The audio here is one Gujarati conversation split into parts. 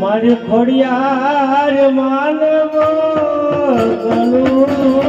મારી ખોડિયાર માનવ ગણું.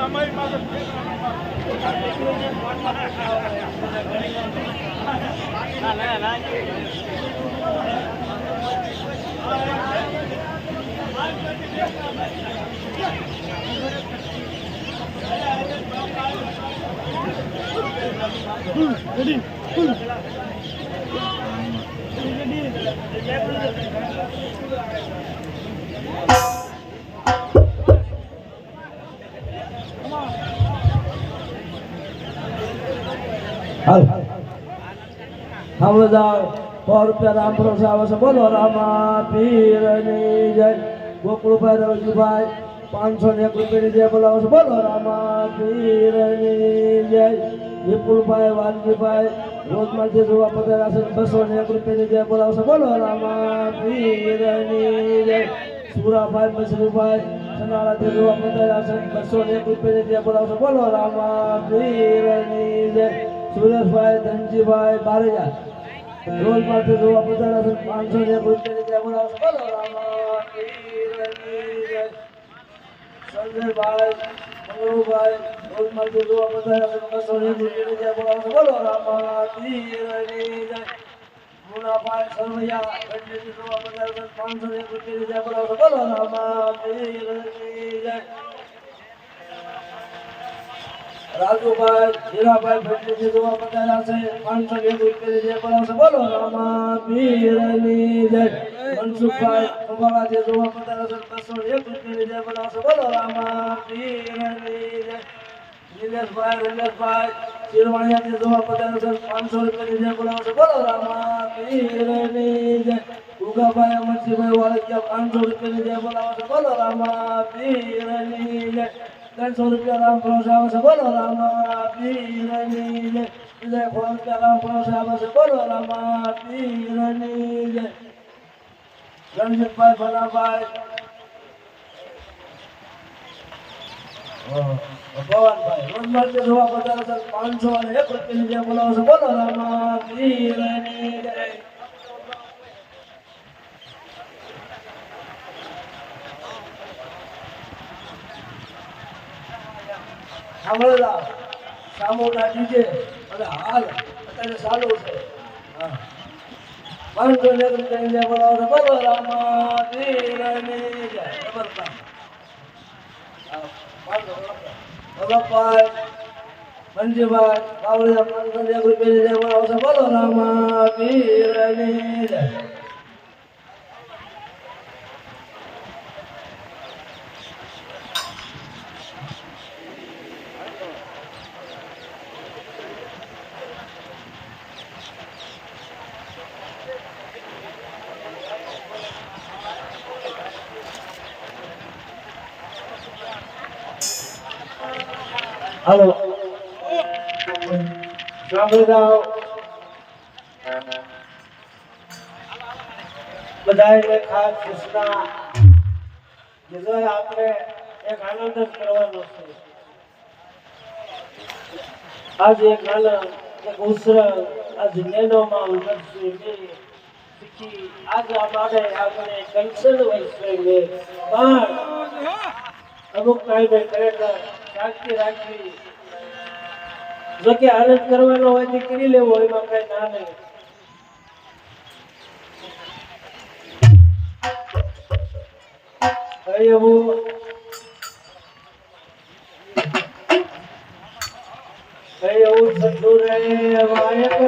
અમારી પાસે ના ના ના. હાલ. હા બધા સો રૂપિયા રામ ભરોસે આવશે બોલો રામા પીરની જય. ગોકુળભાઈ રવજીભાઈ પાંચસો ને એક રૂપિયાની જય બોલાવો છો, બોલો રામા પીરની જય. વિપુલભાઈ વાલજીભાઈ રોજમાંથી જોવા પધાર્યા છે, બસો ને એક રૂપિયાની જય બોલાવો છો, બોલો રામા પીરની જય. સુરાભાઈ મસરૂભાઈ સનાળાથી જોવા પધાર્યા છે, બસો ને એક રૂપિયાની જય બોલાવો છો, બોલો રામા પીરની જય. સુરેશભાઈ, ધનજીભાઈ, બારૈયા રોજમાંથી જોવા પધાર્યા છે, પાંચસો ને એક રૂપિયાની જય બોલાવો છો, બોલો રામા પીરની જય સંજયભાઈ મંગળુભાઈ રોજ માટે જોવા પધાર્યા છે બસો ને એક રૂપિયાની જય બોલાવો બોલો રામા પીરની જય મુનાભાઈ સરવૈયા ગંજેથી જોવા છે પાંચસો ને રૂપિયાની જય બોલાવો બોલો રામા પીરની રાજુભાઈ હીરાભાઈ ભટ્ટીજી જોવા બધા છે પાંચસો એક રૂપિયાની જે બોલાવશે બોલો રામા પીરની જય મનસુખભાઈ અંબાલાજી જોવા પધાર્યા છે બસો એક રૂપિયાની જે બોલાવશે બોલો, રામા જય નિલેશભાઈ છે પાંચસો રૂપિયાની જે બોલાવશે બોલો, રામા જય ઉગાભાઈ અમરજીભાઈ વાળકિયા, પાંચસો રૂપિયાની જે બોલાવશે બોલો, રામા પીરની જય ત્રણસો રૂપિયા રામ ભરોસે આવે છે. બોલો, રામા પીરની જય સો રૂપિયા રામ ભરોસે આવે છે. બોલો, રામા પીરની જય રણજીતભાઈ ભલાભાઈ. ભગવાનભાઈ, રોજ માટે જોવા બધા છે, પાંચસો અને એક જે બોલાવો સાંભળેલા સામોના ડીજે, અને હાલ, અત્યારે ચાલુ છે. હા. પાંચસો ને એક રૂપિયાની જે બોલાવો છે બોલો રામા પીરની જય જબરદસ્ત ભગવાન મંજીભાઈ બાવળિયા એક રૂપિયાની બોલાવો છે બોલો રામા પીરની જય હાલો. બધાને ખાસ સૂચના જેનો આપણે એક આનંદ જ કરવાનો છે. આજ એક આનંદ, એક ઉસરંગ આજ નેનોમાં ઉતરશે બે શીખી. આજ અમારે આપણે કંસલ વૈશ્વે પણ અમુક ટાઈમે ખરેખર શાંતિ રાખવી જો કે આનંદ કરવાનો હોય તો કરી લેવો, એમાં કઈ ના નહીં હવે એવું હવે એવું સદુ રે. વાયક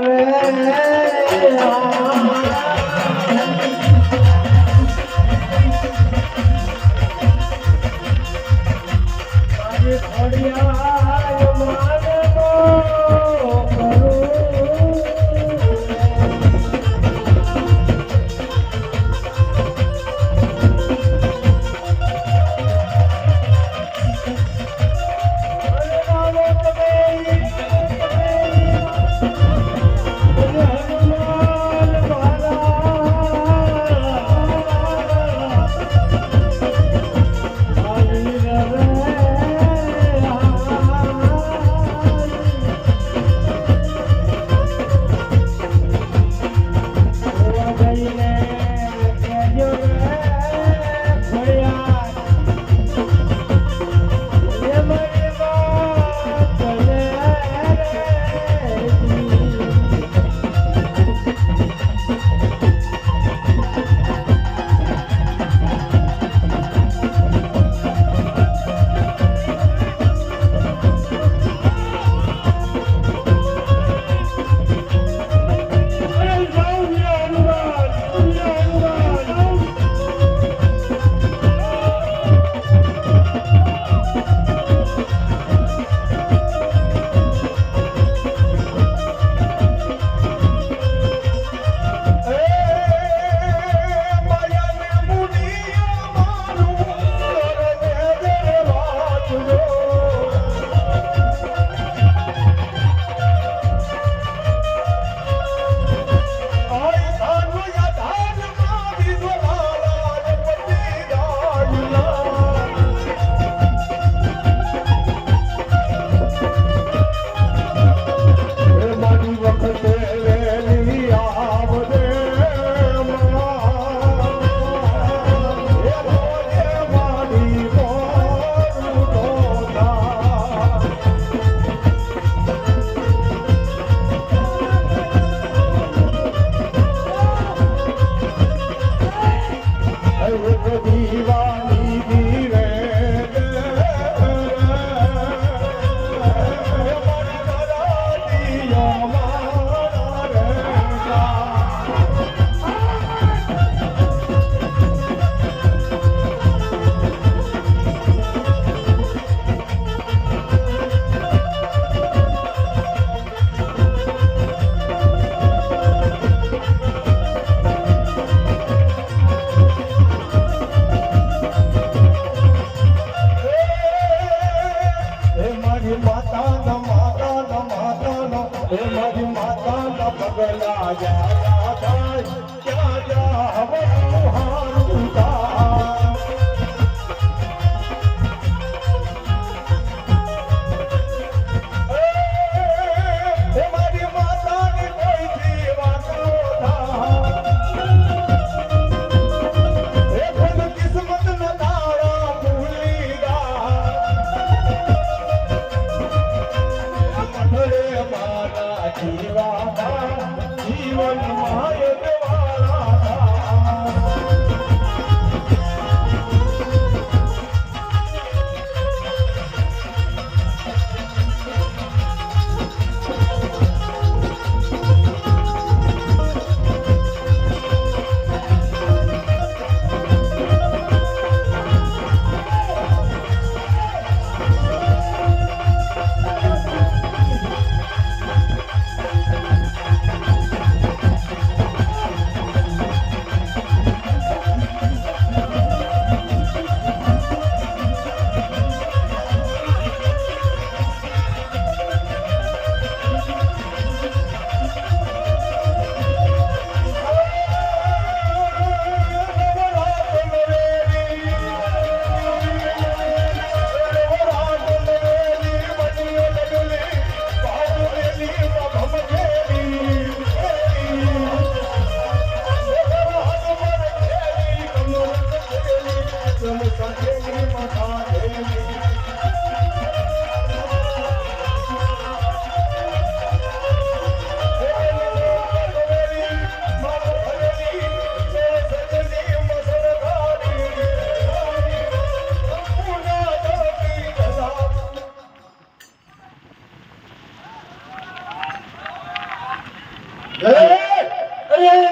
અરે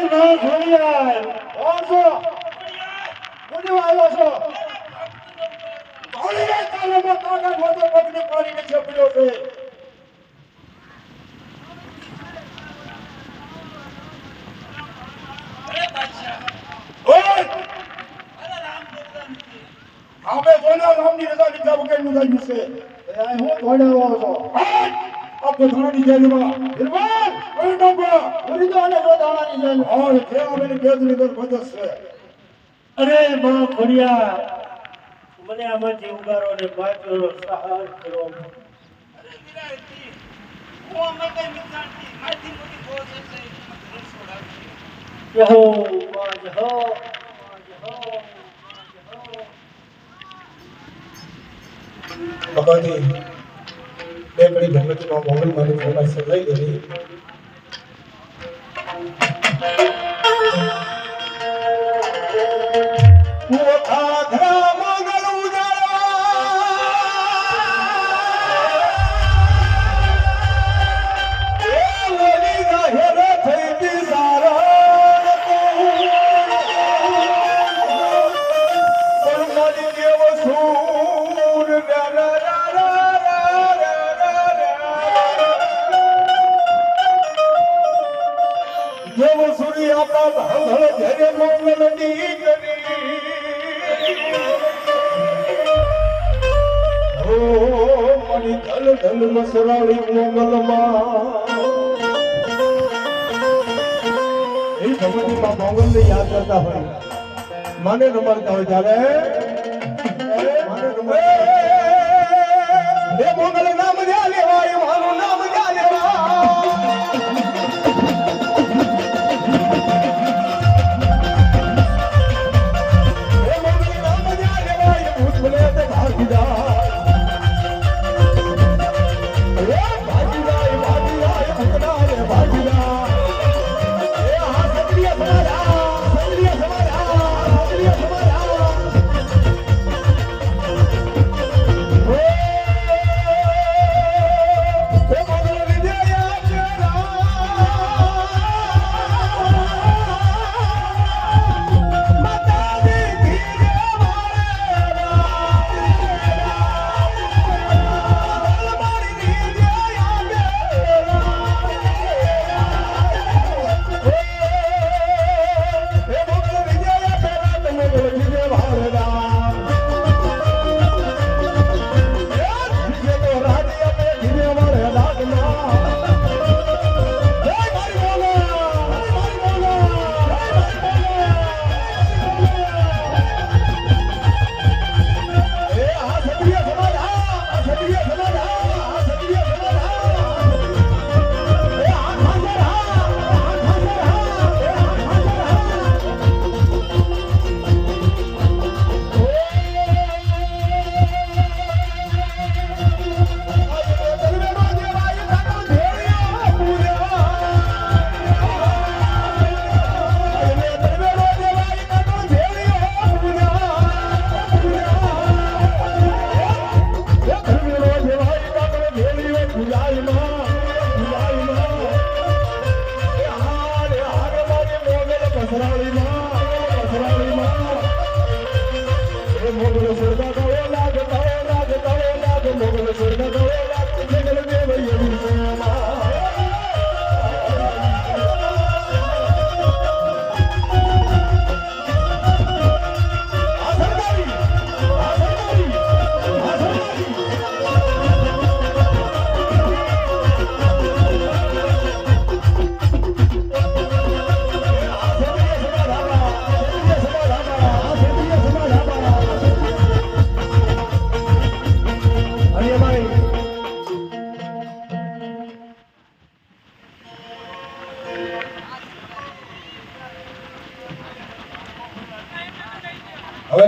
ના કોણ છો કોની વાળો છો કોની રે તારે મો કાકા ગોતો પગને પાડીને છપડ્યો છે આપણે કોના રામની રજા લીધા નિર્માણ કોઈ નંબર ઓરી તો આને રોદાણાની જેલ ઓર કે આપણે બેદની દર બધસ છે અરે માં ઘોડિયા મને આમાંથી ઉગારો ને બાજરો સહાર કરો. અરે હું અમે કઈ મોટી એટલે. યહો હો ભગવતી બે કડી ભગવતીમાં મોગલ મારી ફરમાઈશ લઈ લેવી 我他。મને રમાડતા હોય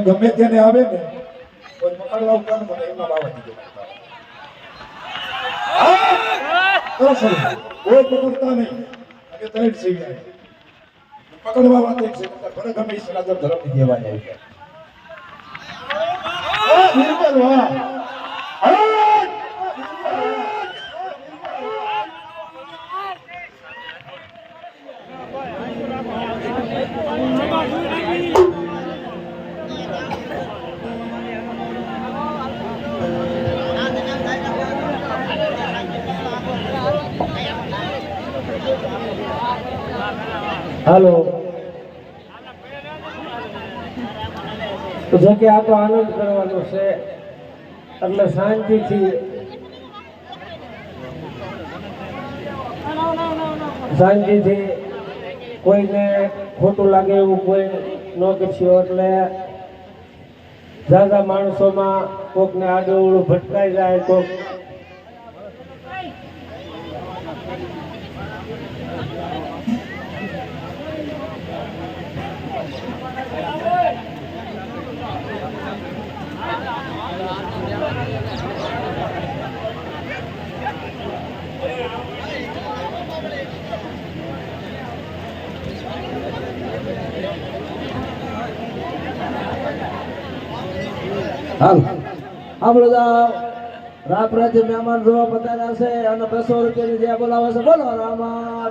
ગમે તેને આવે ને, કોઈ પકડવા ઉપર મને એમાં બાવા દીધો કોઈ પકડતા નહીં. ત્રણ છે પકડવા વાત એક છે આવી જાય. હાલો. જો કે આ તો આનંદ કરવાનો છે. એટલે શાંતિથી શાંતિથી કોઈને ખોટું લાગે એવું કોઈ ન કરશો એટલે જાજા માણસોમાં કોકને આગળ ભટકાઈ જાય, કોક હાલ. આ બધા રાપરાથી મહેમાન જોવા પધાર્યા છે અને બસો રૂપિયાની જે બોલાવે છે, બોલો રામા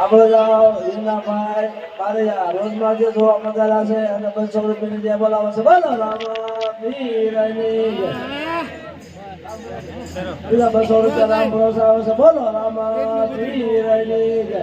આપણે જાઓ હિંગલાભાઈ પારેયા રોજમાં જે જોવા પધાર્યા છે અને બસો રૂપિયાની જે બોલાવે બોલો બીજા બસો રૂપિયા રામ ભરોસા આવે છે. બોલો, રામા જય